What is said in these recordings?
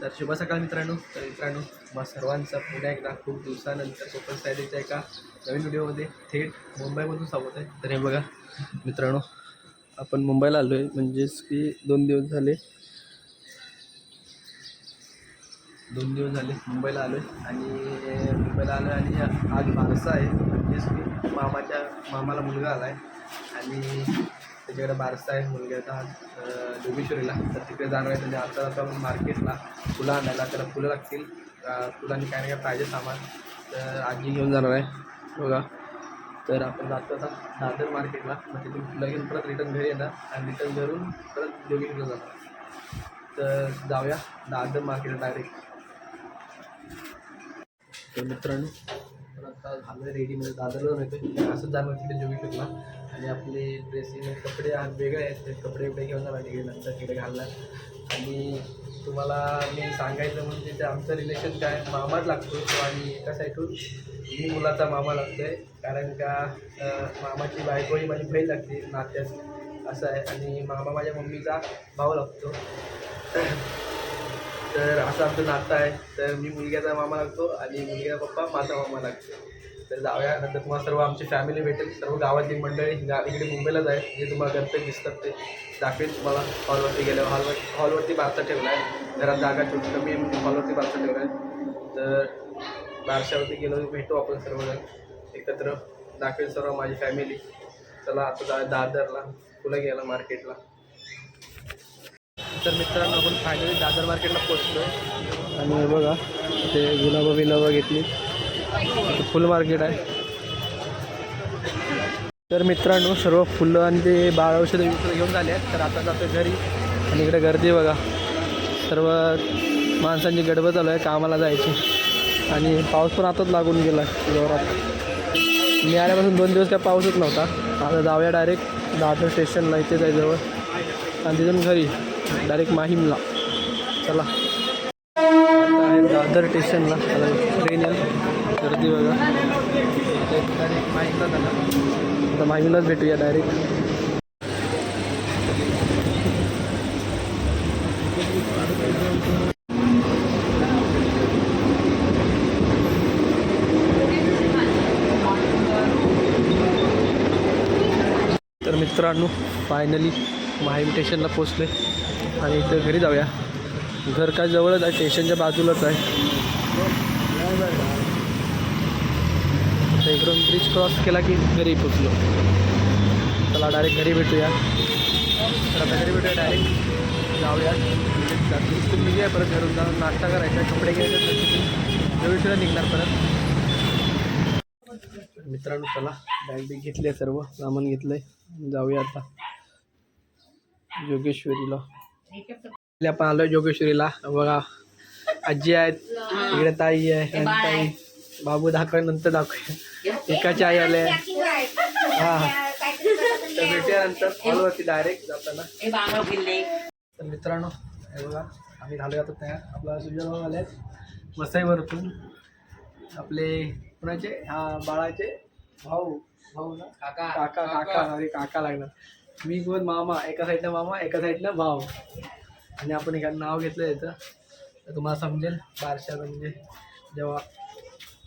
तर शुभ सकाळ मित्रांनो. तर मित्रांनो मग सर्वांचा पुन्हा एकदा खूप दिवसानंतर कोकण सायलीच्या एका नवीन व्हिडिओमध्ये थेट मुंबईमधून स्वागत आहे. तर हे बघा मित्रांनो आपण मुंबईला आलो आहे म्हणजेच की दोन दिवस झाले. दोन दिवस झाले मुंबईला आलो आहे आणि मुंबईला आलो आहे आणि आज बारसा आहे म्हणजेच की मामाच्या मामाला मुलगा आला आहे आणि त्याच्याकडे बारसा आहे मुलग्याचा जोगेश्वरीला. तर तिकडे जाणार आहे म्हणजे आता आता आपण मार्केटला फुलं आणायला त्याला फुलं लागतील. फुलांनी काय नाही काय पाहिजे सामान. तर आजी घेऊन जाणार आहे बघा. तर आपण जातो आता दादर मार्केटला. मग तिथून फुलं घेऊन परत रिटर्न घरी येणार आणि रिटर्न घरून परत जोगेश्वरीला जाणार. तर जाऊया दादर मार्केटला डायरेक्ट तर मित्रांनो आता झालं रेडी म्हणजे दादरला जाऊन येतो असंच जाणार तिथे जोगेश्वरीला. आणि आपले ड्रेसिंग कपडे आज वेगळे आहेत. ते कपडे बिपडे घेऊन जाणार तिकडे नंतर तिकडे घालणार. आणि तुम्हाला मी सांगायचं म्हणजे ते आमचं रिलेशन काय मामाच लागतो आणि एका साईडून मी मुलाचा मामा लागतो आहे कारण का मामाची बायको ही माझी बहीण लागते नात्यास असं आहे. आणि मामा माझ्या मम्मीचा भाऊ लागतो. तर असं आमचं नातं आहे. तर मी मुलग्याचा मामा लागतो आणि मुलग्याचा पप्पा माझा मामा लागतो. तर जाऊया. नंतर तुम्हाला सर्व आमची फॅमिली भेटेल. सर्व गावातली मंडळी गा इकडे मुंबईलाच आहे जे तुम्हाला गणपती दिसतात ते दाखवेल तुम्हाला. हॉलवरती गेल्यावर हॉलवर हॉलवरती बारसा ठेवला आहे. घरात जागा छोटी कमी आहे हॉलवरती बारसा ठेवला आहे. तर बारशावरती गेलो भेटू आपण सर्वजण. एकत्र दाखवेल सर्व माझी फॅमिली चला आता जा दादरला. फुलं गेला मार्केटला? तर मित्रांनो आपण फायनली दादर मार्केटला पोचलो आणि बघा ते गुलाबं बिलाबं घेतली. फुल मार्केट आहे. तर मित्रांनो सर्व फुलं आणि ते बाळ औषधं विकत घेऊन झाले आहेत. तर आता जातो घरी. आणि इकडे गर्दी बघा. सर्व माणसांची गडबड चालू आहे कामाला जायची. आणि पाऊस पण आताच लागून गेला जोरात. मी आल्यापासून दोन दिवस काय पाऊसच नव्हता. आता जाऊया डायरेक्ट दादर स्टेशनला इथेच आहे जवळ. आणि तिथून घरी डायरेक्ट माहीमला. चला. दादर स्टेशनला ट्रेन येईल बघा. आता माहीमलाच भेटूया डायरेक्ट तर मित्रांनो फायनली माहीम स्टेशनला पोचले आणि इथं घरी जाऊया. घर काय जवळच आहे स्टेशनच्या बाजूलाच आहे. आता इकडून ब्रिज क्रॉस केला की घरी पोचलो. चला डायरेक्ट घरी भेटूया. तर आता घरी भेटूया डायरेक्ट जाऊया. तिथून निघूया परत घरून जाऊन नाश्ता करायचा कपडे घ्यायचे रविशला निघणार परत. मित्रांनो चला बॅग बिग घेतली आहे सर्व सामान घेतलं आहे जाऊया आता. योगेश्वरीला इकडे आपण आलोय योगेश्वरीला बघा आजी आहेत इकडे ताई आहे ताई. बाबू दाखवा नंतर दाखवूया. एकाची आई आले हा तर भेटूया नंतर हॉलवरती डायरेक्ट जाताना. तर मित्रांनो हे बघा आम्ही झालो आता तयार. आपला सुजय भाऊ आले वसईवरतून. आपले कुणाचे? हा बाळाचे भाऊ. भाऊ ना? काका. काका काका. अरे काका लागणार. मी कोण मामा एका साईडला मामा एका साईडला भाऊ. आणि आपण एका नाव घेतलं याचं तर तुम्हाला समजेल बारशा म्हणजे जेव्हा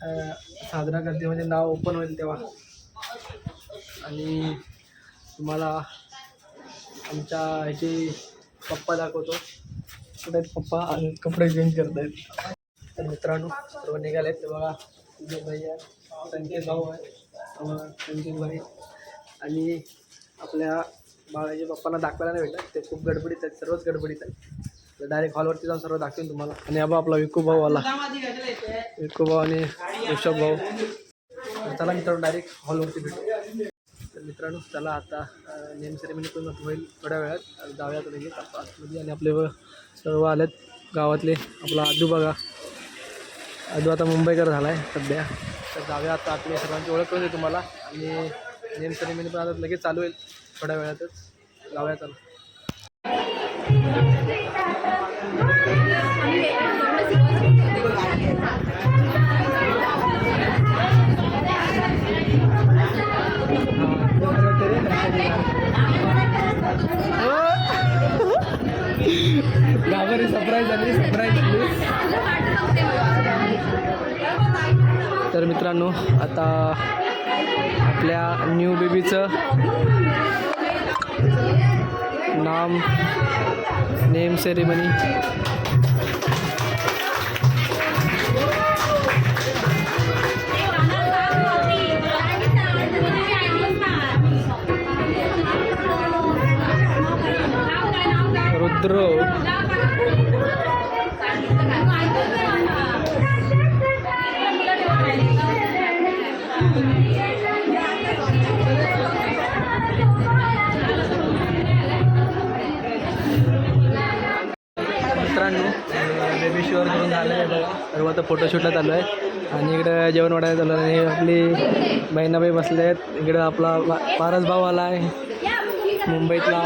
साजरा करते म्हणजे नाव ओपन होईल तेव्हा. आणि तुम्हाला आमच्या ह्याचे पप्पा दाखवतो. कुठे आहेत पप्पा? आणि कपडे चेंज करत आहेत तर मित्रांनो सर्व निघाले ते बघा तुझे भाई आहे. संकेत भाऊ आहे संकेत भाई आणि आपल्या बाळाच्या पप्पांना दाखवायला नाही भेटत ते खूप गडबडीत आहेत. सर्वच गडबडीत आहेत. डायरेक्ट हॉलवरती जाऊन सर्व दाखवेन तुम्हाला. आणि अबा आपला विकू भाऊ आला विकू भाऊ आणि ऋषभ भाऊ. तर चला मित्रांनो डायरेक्ट हॉलवरती भेटू. तर मित्रांनो चला आता नेम सेरेमनी पण होईल थोड्या वेळात. आणि जाऊयात आतमध्ये आणि आपले सर्व आलेत गावातले. आपला आदू बघा. आजू आता मुंबईकर झाला आहे सध्या. तर जाऊया आता आपले सर्वांची ओळख करून तुम्हाला. आणि नेम सेरेमनी पण आता लगेच चालू होईल थोड्या वेळातच. जाऊया चला. घाबरी सरप्राईज झाली तर मित्रांनो आता आपल्या न्यू बेबीचं नाम name ceremony Rudra baby shower करून झालं आहे सर्व आता फोटोशूटला चालू आहे आणि इकडं जेवण वाढायला चालू आहे आणि आपली बहिणाबाई बसले आहेत. इकडं आपला पारस भाऊ आला आहे. मुंबईतला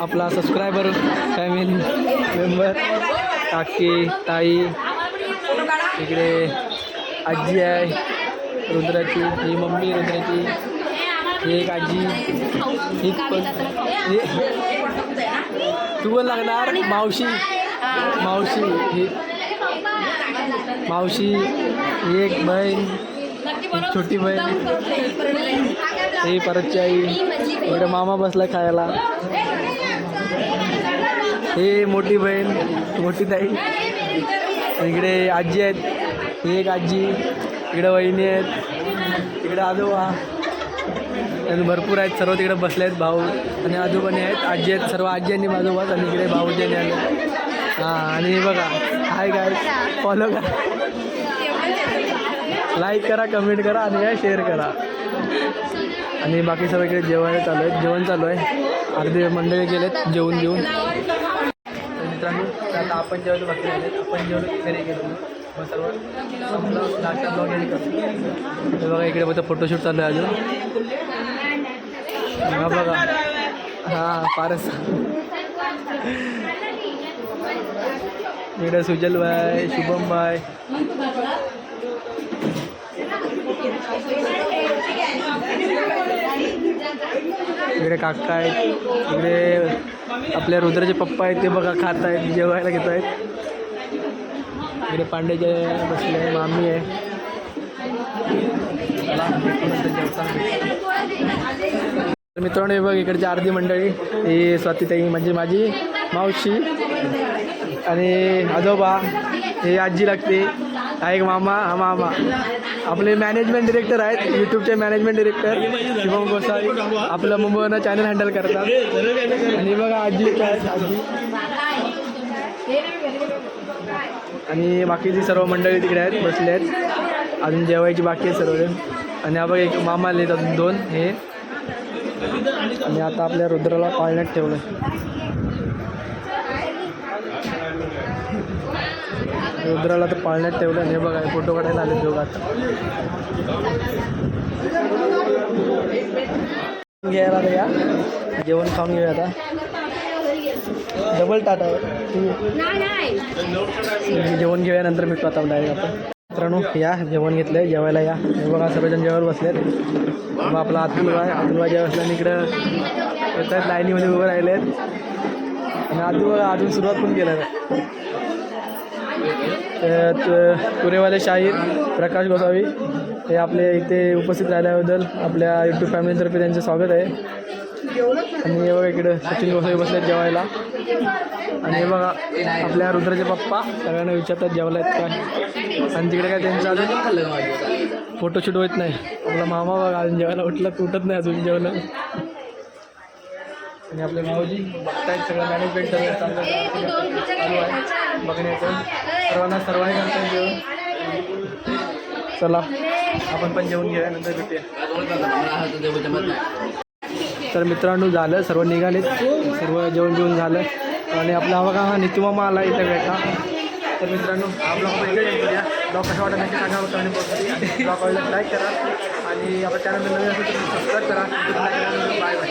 आपला सबस्क्रायबर फॅमिली मेंबर काकी ताई. इकडे आजी आहे. रुद्राची. ही मम्मी रुद्राची. एक आजी. ही तू लागणार मावशी. मावशी ही मावशी एक बहीण एक छोटी बहीण. ही परतची आई. इकडे मामा बसला खायला. ही मोठी बहीण मोठी ताई. इकडे आजी आहेत. ही एक आजी. इकडे वहिनी आहेत. इकडे आजोबा. आणि भरपूर आहेत. सर्व तिकडे बसले आहेत भाऊ. आणि आजोबाने आहेत. आजी आहेत. सर्व आजी आणि आजोबाच. आणि इकडे भाऊजी आले हां आणि बघा. हाय काय फॉलो करा. लाईक करा कमेंट करा आणि काय शेअर करा. आणि बाकी सर्व इकडे जेवायला चालू आहे. जेवण चालू आहे. अर्धे मंडळी गेलेत जेवून जेवून मित्रांनो आता आपण जेवायला बाकी राहिले आपण जेवलो घरी गेलो. मग सर्व ब्लॉग करतो हे बघा इकडे बघा फोटोशूट चालू आहे अजून. बघा. हां फारच. इकडे सुजल बाय शुभम इकडे काका आहेत इकडे आपल्या रुद्राचे पप्पा आहेत ते बघा खात आहेत जेवायला घेत आहेत इकडे पांडेचे बसले आहे मामी आहे. मित्रांनो हे बघ इकडची आरती मंडळी ही स्वातीताई म्हणजे माझी मावशी. आणि आजोबा हे आजी लागते हा एक मामा हा मामा. आपले मॅनेजमेंट डिरेक्टर आहेत यूट्यूबचे मॅनेजमेंट डिरेक्टर शिवम गोसावी. आपलं मुंबईनं चॅनल हँडल करतात. आणि बघा आजी काय आहेत, आजी. आणि बाकीची सर्व मंडळी तिकडे आहेत बसले आहेत. अजून जेवायची बाकी आहे सर्वजण. आणि हा बघ एक मामा आले अजून दोन हे. आणि आता आपल्या रुद्राला पाळण्यात ठेवलं रुद्राला तर पाळण्यात ठेवलं आणि हे बघा फोटो काढायला आले दोघं घ्यायला आता या जेवण खाऊन घेऊया आता. डबल टाटा जेवण घेऊया नंतर भेटतो आता डायरेक्ट आपण. मित्रांनो या जेवण घेतलं आहे जेवायला या. हे बघा सर्वजण जेवायला बसले मग आपला अतुल बाय अतुल बाय जेव्हा बसल्या इकडं येत लाईनीमध्ये उभं राहिले आहेत आणि अजून बघा अजून सुरुवात पण केलं पुरेवाले शाहीर प्रकाश गोसावी हे आपले इथे उपस्थित राहिल्याबद्दल आपल्या यूट्यूब फॅमिलीतर्फे त्यांचे स्वागत आहे. आणि हे बघा इकडे सचिन गोसावी बसले आहेत जेवायला. आणि हे बघा आपल्या रुद्राचे पप्पा सगळ्यांना विचारतात जेवला आहेत काय. आणि तिकडे काय त्यांचं अजून? फोटोशूट होत नाही. आपला मामा बघा अजून जेवायला उठला उठत नाही अजून जेवलं आणि आपले भाऊजी बघतायत सगळं मॅनेजमेंट सगळं चालू आहे. बघण्याचं. सर्वांना सर्वांनी करतायत जेवण चला आपण पण जेवून घेऊया नंतर भेटूया. तर मित्रांनो झालं सर्व निघालेत. सर्व जेवण जेवण झालं. आणि आपला हा का हा नितुमामा आला इथं भेटा तर मित्रांनो आपला आपण इकडे एंड करूया. ब्लॉग कसा वाटत नक्की सांगा कमेंट आणि ब्लॉग आवडला लाईक करा. आणि आपल्या चॅनल नवीन असेल तर सबस्क्राईब करा. Bye bye